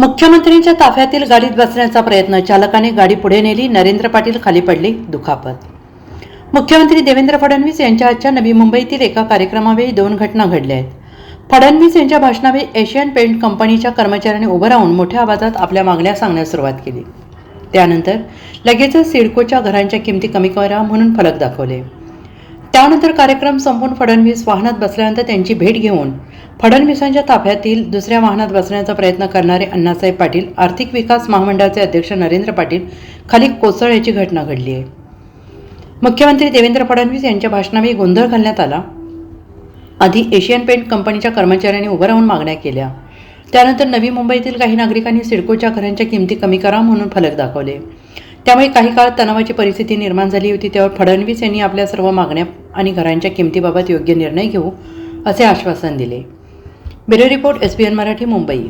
मुख्यमंत्र्यांच्या ताफ्यातील गाडीत बसण्याचा प्रयत्न चालकाने गाडी पुढे नेली नरेंद्र पाटील खाली पडले दुखापत. मुख्यमंत्री देवेंद्र फडणवीस यांच्या आजच्या नवी मुंबईतील एका कार्यक्रमावेळी दोन घटना घडल्या आहेत. फडणवीस यांच्या भाषणावेळी एशियन पेंट कंपनीच्या कर्मचाऱ्यांनी उभं राहून मोठ्या आवाजात आपल्या मागण्या सांगण्यास सुरुवात केली. त्यानंतर लगेचच सिडकोच्या घरांच्या किमती कमी करा म्हणून फलक दाखवले. त्यानंतर कार्यक्रम संपून फडणवीस वाहनात बसल्यानंतर त्यांची भेट घेऊन फडणवीसांच्या ताफ्यातील दुसऱ्या वाहनात बसण्याचा प्रयत्न करणारे अण्णासाहेब पाटील आर्थिक विकास महामंडळाचे अध्यक्ष नरेंद्र पाटील खाली कोसळल्याची घटना घडली आहे. मुख्यमंत्री देवेंद्र फडणवीस यांच्या भाषणावेळी गोंधळ घालण्यात आला. आधी एशियन पेंट कंपनीच्या कर्मचाऱ्यांनी उभं राहून मागण्या केल्या. त्यानंतर नवी मुंबईतील काही नागरिकांनी सिडकोच्या घरांच्या किमती कमी करा म्हणून फलक दाखवले. त्यामुळे काही काळ तणावाची परिस्थिती निर्माण झाली होती. तेव्हा फडणवीस यांनी आपल्या सर्व मागण्या आणि घरांच्या किमतीबाबत योग्य निर्णय घेऊ असे आश्वासन दिले. Bureau report S Marathi Mumbai.